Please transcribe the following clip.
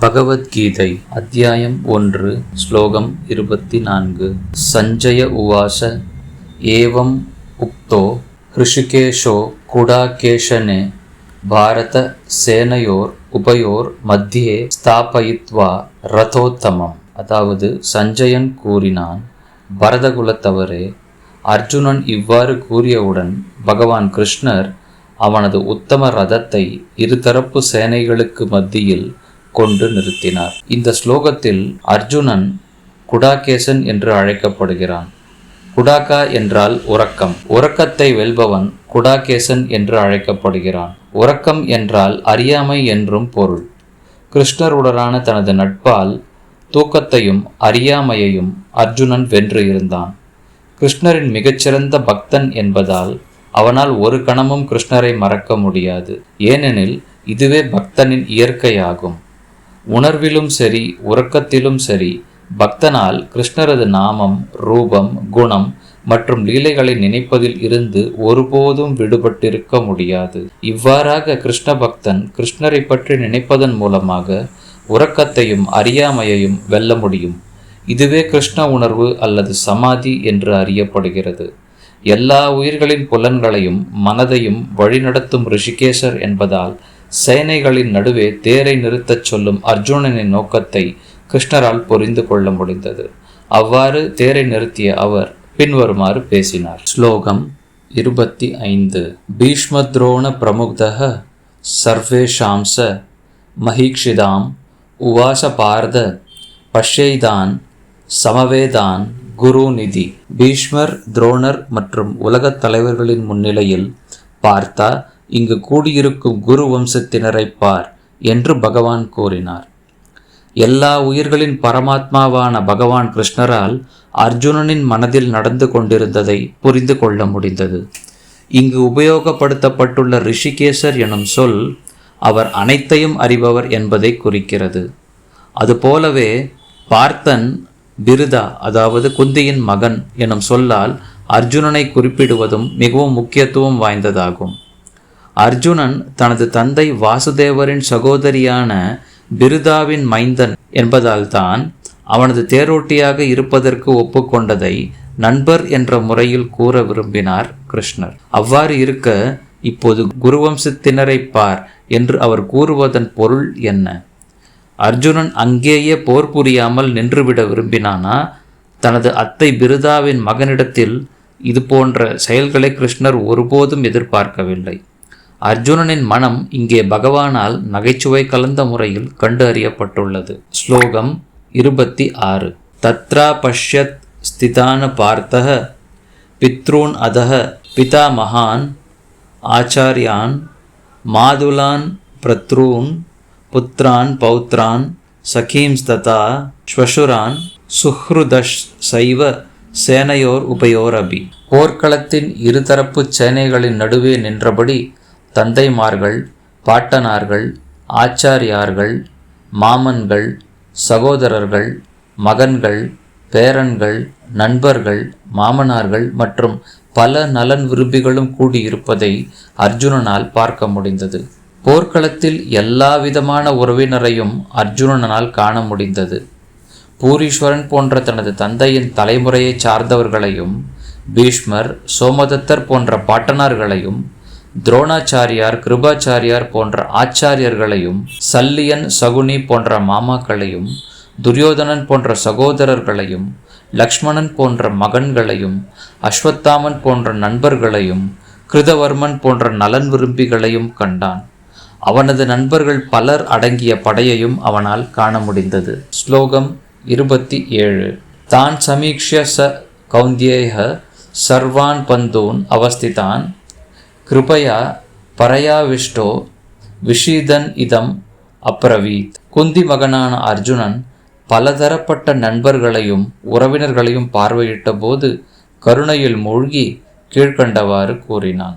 பகவத்கீதை அத்தியாயம் ஒன்று ஸ்லோகம் இருபத்தி நான்கு சஞ்சய உவாச ஏவம் உக்தோ ஹிருஷிகேஷோ குடாகேஷனே பாரத சேனையோர் உபயோர் மத்தியே ஸ்தாபயித்வா ரதோத்தமம். அதாவது சஞ்சயன் கூறினான் பரதகுலத்தவரே அர்ஜுனன் இவ்வாறு கூறியவுடன் பகவான் கிருஷ்ணர் அவனது உத்தம ரதத்தை இருதரப்பு சேனைகளுக்கு மத்தியில் கொண்டு நிறுத்தினார். இந்த ஸ்லோகத்தில் அர்ஜுனன் குடாகேசன் என்று அழைக்கப்படுகிறான். குடாகா என்றால் உறக்கம். உறக்கத்தை வெல்பவன் குடாகேசன் என்று அழைக்கப்படுகிறான். உறக்கம் என்றால் அறியாமை என்றும் பொருள். கிருஷ்ணருடனான தனது நட்பால் தூக்கத்தையும் அறியாமையையும் அர்ஜுனன் வென்று இருந்தான். கிருஷ்ணரின் மிகச்சிறந்த பக்தன் என்பதால் அவனால் ஒரு கணமும் கிருஷ்ணரை மறக்க முடியாது. ஏனெனில் இதுவே பக்தனின் இயற்கையாகும். உணர்விலும் சரி உறக்கத்திலும் சரி பக்தனால் கிருஷ்ணரது நாமம் ரூபம் குணம் மற்றும் லீலைகளை நினைப்பதில் இருந்து ஒருபோதும் விடுபட்டிருக்க முடியாது. இவ்வாறாக கிருஷ்ண பக்தன் கிருஷ்ணரை பற்றி நினைப்பதன் மூலமாக உறக்கத்தையும் அறியாமையையும் வெல்ல முடியும். இதுவே கிருஷ்ண உணர்வு அல்லது சமாதி என்று அறியப்படுகிறது. எல்லா உயிர்களின் புலன்களையும் மனதையும் வழிநடத்தும் ரிஷிகேசர் என்பதால் சேனைகளின் நடுவே தேரை நிறுத்தச் சொல்லும் அர்ஜுனனின் நோக்கத்தை கிருஷ்ணரால் புரிந்து கொள்ள முடிந்தது. அவ்வாறு தேரை நிறுத்திய அவர் பின்வருமாறு பேசினார். ஸ்லோகம் இருபத்தி ஐந்து பீஷ்மத்ரோண பிரமுக்தக சர்வேஷாம்ச மஹீக்ஷிதாம் உவாச பார்த பஷ்யைதான் சமவேதான் குருநிதி பீஷ்மர் துரோணர் மற்றும் உலகத் தலைவர்களின் முன்னிலையில் பார்த்தா இங்கு கூடியிருக்கும் குரு வம்சத்தினரை பார் என்று பகவான் கூறினார். எல்லா உயிர்களின் பரமாத்மாவான பகவான் கிருஷ்ணரால் அர்ஜுனனின் மனதில் நடந்து கொண்டிருந்ததை புரிந்து கொள்ள முடிந்தது. இங்கு உபயோகப்படுத்தப்பட்டுள்ள ரிஷிகேசர் எனும் சொல் அவர் அனைத்தையும் அறிபவர் என்பதை குறிக்கிறது. அதுபோலவே பார்த்தன் பிருதா அதாவது குந்தியின் மகன் எனும் சொல்லால் அர்ஜுனனை குறிப்பிடுவதும் மிகவும் முக்கியத்துவம் வாய்ந்ததாகும். அர்ஜுனன் தனது தந்தை வாசுதேவரின் சகோதரியான பிருதாவின் மைந்தன் என்பதால்தான் அவனது தேரோட்டியாக இருப்பதற்கு ஒப்புக்கொண்டதை நண்பர் என்ற முறையில் கூற விரும்பினார் கிருஷ்ணர். அவ்வாறு இருக்க இப்போது குருவம்சத்தினரை பார் என்று அவர் கூறுவதன் பொருள் என்ன? அர்ஜுனன் அங்கேயே போர் புரியாமல் நின்றுவிட விரும்பினானா? தனது அத்தை பிருதாவின் மகனிடத்தில் இது போன்ற செயல்களை கிருஷ்ணர் ஒருபோதும் எதிர்பார்க்கவில்லை. அர்ஜுனனின் மனம் இங்கே பகவானால் நகைச்சுவை கலந்த முறையில் கண்டு அறியப்பட்டுள்ளது ஸ்லோகம் இருபத்தி ஆறு. தத்ரா பஷ்யத் ஸ்திதான பார்த்தக பித்ரூன் அதக பிதா மகான் ஆச்சாரியான் மாதுலான் பிரத்ரூன் புத்ரான் பௌத்ரான் சகீம்ஸ்ததா ஸ்வசுரான் சுஹ்ருதஷ் சைவ சேனையோர் உபயோரபி. போர்க்களத்தின் இருதரப்பு சேனைகளின் நடுவே நின்றபடி தந்தைமார்கள் பாட்டனார்கள் ஆச்சாரியார்கள் மாமன்கள் சகோதரர்கள் மகன்கள் பேரன்கள் நண்பர்கள் மாமனார்கள் மற்றும் பல நலன் விரும்பிகளும் கூடியிருப்பதை அர்ஜுனனால் பார்க்க முடிந்தது. போர்க்களத்தில் எல்லா விதமான உறவினரையும் அர்ஜுனனால் காண முடிந்தது. பூரீஸ்வரன் போன்ற தனது தந்தையின் தலைமுறையை சார்ந்தவர்களையும் பீஷ்மர் சோமதத்தர் போன்ற பாட்டனார்களையும் துரோணாச்சாரியார் கிருபாச்சாரியார் போன்ற ஆச்சாரியர்களையும் சல்லியன் சகுனி போன்ற மாமாக்களையும் துரியோதனன் போன்ற சகோதரர்களையும் லக்ஷ்மணன் போன்ற மகன்களையும் அஸ்வத்தாமன் போன்ற நண்பர்களையும் கிருதவர்மன் போன்ற நலன் விரும்பிகளையும் கண்டான். அவனது நண்பர்கள் பலர் அடங்கிய படையையும் அவனால் காண முடிந்தது. ஸ்லோகம் இருபத்தி ஏழு. தான் சமீக்ஷ ச கௌந்தியேக சர்வான் பந்தூன் அவஸ்திதான். கிருபயா பரயாவிஷ்டோ விஷீதன் இதம் அப்ரவீத். குந்தி மகனான அர்ஜுனன் பலதரப்பட்ட நண்பர்களையும் உறவினர்களையும் பார்வையிட்ட போது கருணையில் மூழ்கி கீழ்கண்டவாறு கூறினான்.